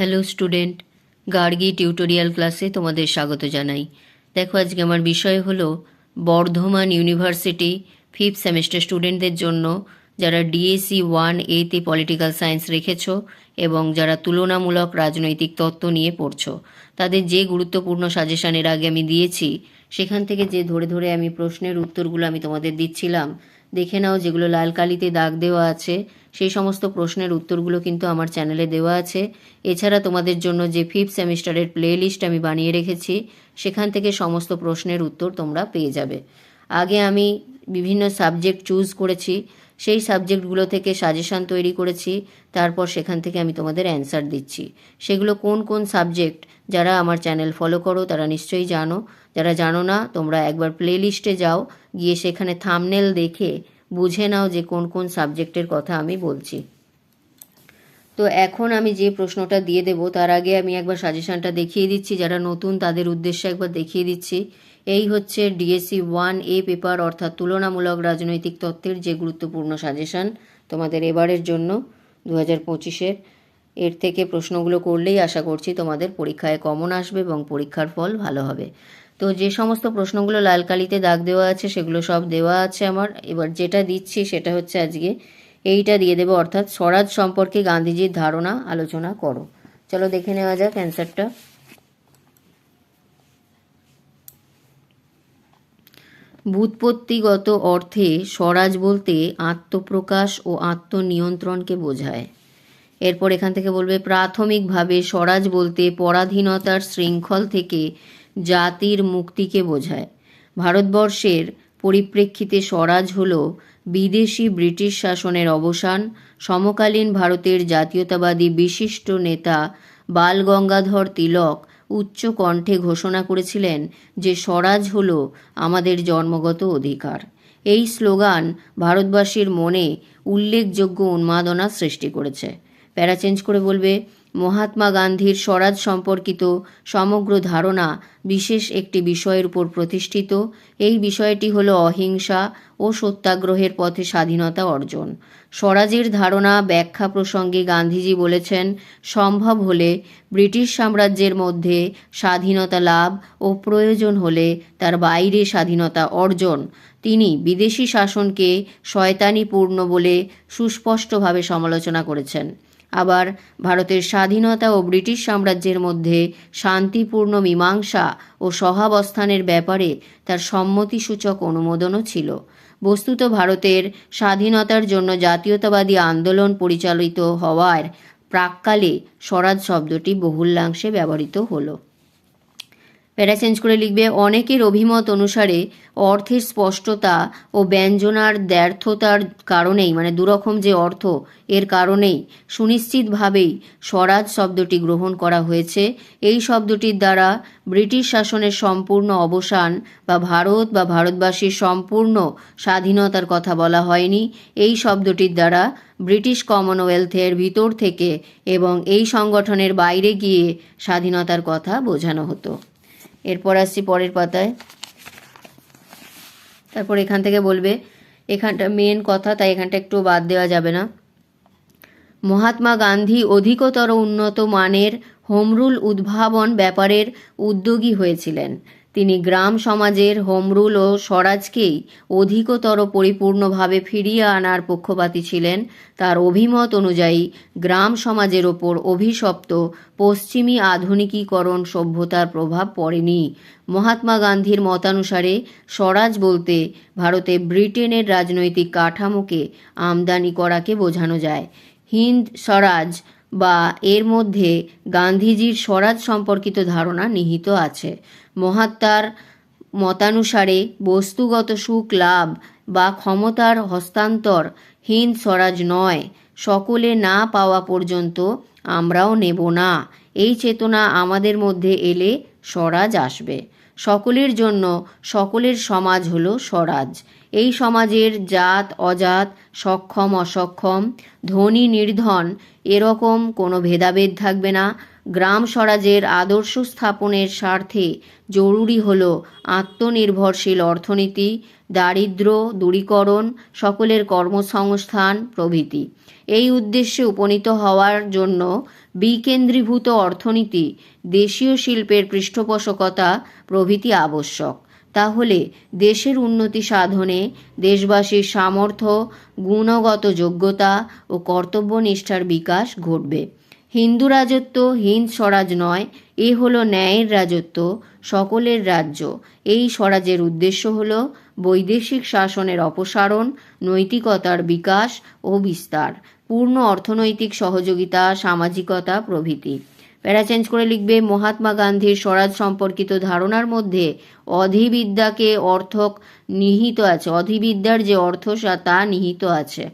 Hello student Gargi tutorial ক্লাসে তোমাদের স্বাগত জানাই। দেখো, আজকে আমার বিষয় হলো বর্ধমান ইউনিভার্সিটি ফিফথ সেমেস্টার স্টুডেন্টদের জন্য যারা ডিএসসি ওয়ান এতে পলিটিক্যাল সায়েন্স রেখেছো এবং যারা তুলনামূলক রাজনৈতিক তত্ত্ব নিয়ে পড়ছো। তাদের যে গুরুত্বপূর্ণ সাজেশনের আগে আমি দিয়েছি, সেখান থেকে যে ধরে ধরে আমি প্রশ্নের উত্তরগুলো আমি তোমাদের দিচ্ছিলাম, দেখে নাও যেগুলো লাল কালিতে দাগ দেওয়া আছে সেই সমস্ত প্রশ্নের উত্তরগুলো কিন্তু আমার চ্যানেলে দেওয়া আছে। এছাড়া তোমাদের জন্য যে ফিফথ সেমিস্টারের প্লে লিস্ট আমি বানিয়ে রেখেছি, সেখান থেকে সমস্ত প্রশ্নের উত্তর তোমরা পেয়ে যাবে। আগে আমি বিভিন্ন সাবজেক্ট চুজ করেছি, সেই সাবজেক্টগুলো থেকে সাজেশন তৈরি করেছি, তারপর সেখান থেকে আমি তোমাদের অ্যান্সার দিচ্ছি। সেগুলো কোন কোন সাবজেক্ট যারা আমার চ্যানেল ফলো করো, তারা নিশ্চয়ই জানো। যারা জানো না, তোমরা একবার প্লে লিস্টে যাও, গিয়ে সেখানে থামনেল দেখে বুঝে নাও যে কোন কোন সাবজেক্টের কথা আমি বলছি। তো এখন আমি যে প্রশ্নটা দিয়ে দেব, তার আগে আমি একবার সাজেশনটা দেখিয়ে দিচ্ছি, যারা নতুন তাদের উদ্দেশ্যে একবার দেখিয়ে দিচ্ছি। এই হচ্ছে ডিএসসি ওয়ান এ পেপার অর্থাৎ তুলনামূলক রাজনৈতিক তত্ত্বের যে গুরুত্বপূর্ণ সাজেশন তোমাদের এবারের জন্য দু হাজার পঁচিশের। এর থেকে প্রশ্নগুলো করলেই আশা করছি তোমাদের পরীক্ষায় কমন আসবে এবং পরীক্ষার ফল ভালো হবে। তো যে সমস্ত প্রশ্নগুলো লাল কালিতে দাগ দেওয়া আছে, সেগুলো সব দেওয়া আছে আমার। এবার যেটা দিচ্ছি সেটা হচ্ছে আজকে, এইটা দিয়ে দেবো, অর্থাৎ স্বরাজ সম্পর্কে গান্ধীজির ধারণা, আলোচনা করো। চলো দেখে নেওয়া যাক অ্যান্সারটা। ব্যুৎপত্তিগত অর্থে স্বরাজ বলতে আত্মপ্রকাশ ও আত্মনিয়ন্ত্রণকে বোঝায়। এরপর এখান থেকে বলবে, প্রাথমিকভাবে স্বরাজ বলতে পরাধীনতার শৃঙ্খল থেকে জাতির মুক্তিকে বোঝায়। ভারতবর্ষের পরিপ্রেক্ষিতে স্বরাজ হল বিদেশি ব্রিটিশ শাসনের অবসান, সমকালীন ভারতের জাতীয়তাবাদী বিশিষ্ট নেতা বাল গঙ্গাধর তিলক উচ্চ কণ্ঠে ঘোষণা করেছিলেন যে স্বরাজ হল আমাদের জন্মগত অধিকার। এই স্লোগান ভারতবাসীর মনে উল্লেখযোগ্য উন্মাদনা সৃষ্টি করেছে। প্যারা চেঞ্জ করে বলবে, মহাত্মা গান্ধীর স্বরাজ সম্পর্কিত সমগ্র ধারণা বিশেষ একটি বিষয়ের উপর প্রতিষ্ঠিত। এই বিষয়টি হল অহিংসা ও সত্যাগ্রহের পথে স্বাধীনতা অর্জন। স্বরাজের ধারণা ব্যাখ্যা প্রসঙ্গে গান্ধীজি বলেছেন, সম্ভব হলে ব্রিটিশ সাম্রাজ্যের মধ্যে স্বাধীনতা লাভ ও প্রয়োজন হলে তার বাইরে স্বাধীনতা অর্জন। তিনি বিদেশি শাসনকে শয়তানিপূর্ণ বলে সুস্পষ্টভাবে সমালোচনা করেছেন। আবার ভারতের স্বাধীনতা ও ব্রিটিশ সাম্রাজ্যের মধ্যে শান্তিপূর্ণ মীমাংসা ও সহাবস্থানের ব্যাপারে তার সম্মতিসূচক অনুমোদনও ছিল। বস্তুত ভারতের স্বাধীনতার জন্য জাতীয়তাবাদী আন্দোলন পরিচালিত হওয়ার প্রাককালে স্বরাজ শব্দটি বহুলাংশে ব্যবহৃত হলো। প্যারা চেঞ্জ করে লিখবে, অনেকের অভিমত অনুসারে অর্থের স্পষ্টতা ও ব্যঞ্জনার দ্ব্যর্থতার কারণেই মানে দুরকম যে অর্থ, এর কারণেই সুনিশ্চিতভাবেই স্বরাজ শব্দটি গ্রহণ করা হয়েছে। এই শব্দটির দ্বারা ব্রিটিশ শাসনের সম্পূর্ণ অবসান বা ভারত বা ভারতবাসীর সম্পূর্ণ স্বাধীনতার কথা বলা হয়নি। এই শব্দটির দ্বারা ব্রিটিশ কমনওয়েলথের ভিতর থেকে এবং এই সংগঠনের বাইরে গিয়ে স্বাধীনতার কথা বোঝানো হতো। এরপর আসছি পরের পাতায়। তারপর এখান থেকে বলবে, এখানটা মেন কথা, তাই এখানটা একটু বাদ দেওয়া যাবে না। মহাত্মা গান্ধী অধিকতর উন্নত মানের হোমরুল উদ্ভাবন ব্যাপারের উদ্যোগী হয়েছিলেন। তিনি গ্রাম সমাজের হোমরুল ও স্বরাজকেই অধিকতর পরিপূর্ণভাবে ফিরিয়ে আনার পক্ষপাতী ছিলেন। তার অভিমত অনুযায়ী গ্রাম সমাজের ওপর অভিশপ্ত পশ্চিমী আধুনিকীকরণ সভ্যতার প্রভাব পড়েনি। মহাত্মা গান্ধীর মতানুসারে স্বরাজ বলতে ভারতে ব্রিটেনের রাজনৈতিক কাঠামোকে আমদানি করাকে বোঝানো যায়। হিন্দ স্বরাজ বা এর মধ্যে গান্ধীজির স্বরাজ সম্পর্কিত ধারণা নিহিত আছে। মহাত্মার মতানুসারে বস্তুগত সুখ লাভ বা ক্ষমতার হস্তান্তর হিন্দ স্বরাজ নয়। সকলে না পাওয়া পর্যন্ত আমরাও নেব না। এই চেতনা আমাদের মধ্যে এলে স্বরাজ আসবে। সকলের জন্য সকলের সমাজ হলো স্বরাজ। এই সমাজের জাত, অজাত, সক্ষম, অসক্ষম, ধনী, নির্ধন, এরকম কোনো ভেদাভেদ থাকবে না। গ্রাম স্বরাজের আদর্শ স্থাপনের স্বার্থে জরুরি হল আত্মনির্ভরশীল অর্থনীতি, দারিদ্র, দূরীকরণ, সকলের কর্মসংস্থান, প্রভৃতি। এই উদ্দেশ্যে উপনীত হওয়ার জন্য বিকেন্দ্রীভূত অর্থনীতি, দেশীয় শিল্পের পৃষ্ঠপোষকতা প্রভৃতি আবশ্যক। তাহলে দেশের উন্নতি সাধনে দেশবাসীর সামর্থ্য, গুণগত যোগ্যতা ও কর্তব্যনিষ্ঠার বিকাশ ঘটবে। হিন্দু রাজত্ব, হিন্দ স্বরাজ নয়, এ হলো ন্যায়ের রাজত্ব, সকলের রাজ্য। এই স্বরাজের উদ্দেশ্য হল বৈদেশিক শাসনের অপসারণ, নৈতিকতার বিকাশ ও বিস্তার, পূর্ণ অর্থনৈতিক সহযোগিতা, সামাজিকতা প্রভৃতি। প্যারা চেঞ্জ করে লিখবে, মহাত্মা গান্ধীর স্বরাজ সম্পর্কিত ধারণার মধ্যে অধিবিদ্যাকে অর্থক নিহিত আছে। অধিবিদ্যার যে অর্থ তা নিহিত আছে।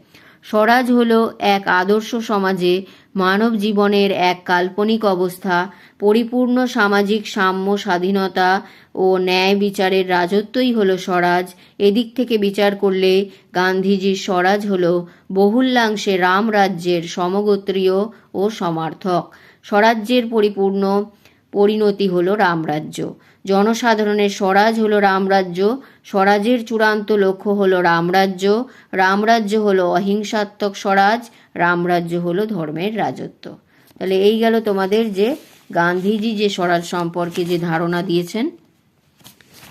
স্বরাজ হলো এক আদর্শ সমাজে মানব জীবনের এক কাল্পনিক অবস্থা, পরিপূর্ণ সামাজিক সাম্য স্বাধীনতা ও ন্যায় বিচারের রাজত্বই হলো স্বরাজ। এদিক থেকে বিচার করলে গান্ধীজির স্বরাজ হল বহুল্যাংশে রাম রাজ্যের সমগোত্রীয় ও সমার্থক। স্বরাজ্যের পরিপূর্ণ পরিণতি হলো রামরাজ্য। জনসাধারণের স্বরাজ হলো রামরাজ্য, স্বরাজের চূড়ান্ত লক্ষ্য হলো রামরাজ্য রামরাজ্য হলো অহিংসাত্মক স্বরাজ, রামরাজ্য হলো ধর্মের রাজত্ব। তাহলে এই গেল তোমাদের যে গান্ধীজি যে স্বরাজ সম্পর্কে যে ধারণা দিয়েছেন,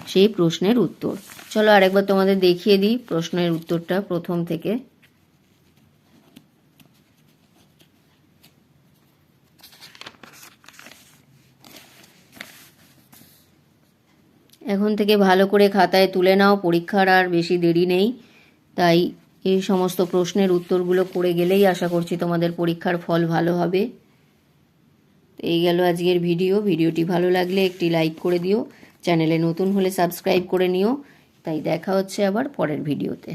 সেই প্রশ্নের উত্তর। চলো আরেকবার তোমাদের দেখিয়ে দিই প্রশ্নের উত্তরটা প্রথম থেকে। এখন থেকে ভালো করে খাতায় তুলে নাও, পরীক্ষার আর বেশি দেরি নেই। তাই এই সমস্ত প্রশ্নের উত্তরগুলো করে গেলেই আশা করছি তোমাদের পরীক্ষার ফল ভালো হবে। এই গেল আজকের ভিডিও। ভিডিওটি ভালো লাগলে একটি লাইক করে দিও। চ্যানেলে নতুন হলে সাবস্ক্রাইব করে নিও। তাই দেখা হচ্ছে আবার পরের ভিডিওতে।